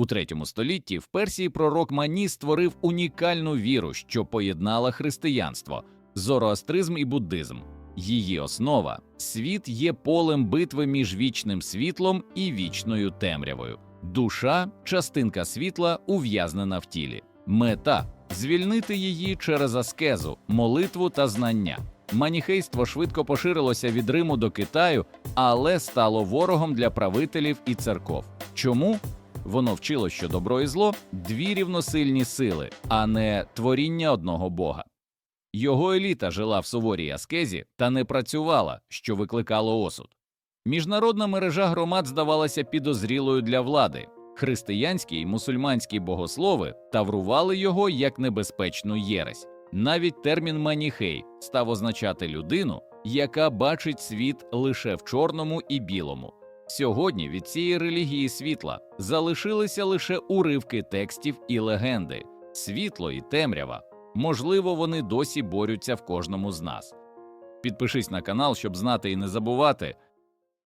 У третьому столітті в Персії пророк Мані створив унікальну віру, що поєднала християнство, зороастризм і буддизм. Її основа світ є полем битви між вічним світлом і вічною темрявою. Душа частинка світла ув'язнена в тілі. Мета звільнити її через аскезу, молитву та знання. Маніхейство швидко поширилося від Риму до Китаю, але стало ворогом для правителів і церков. Чому? Воно вчило, що добро і зло дві рівносильні сили, а не творіння одного бога. Його еліта жила в суворій аскезі та не працювала, що викликало осуд. Міжнародна мережа громад здавалася підозрілою для влади. Християнські й мусульманські богослови таврували його як небезпечну єресь. Навіть термін маніхей став означати людину, яка бачить світ лише в чорному і білому. Сьогодні від цієї релігії світла залишилися лише уривки текстів і легенди, світло і темрява. Можливо, вони досі борються в кожному з нас. Підпишись на канал, щоб знати і не забувати,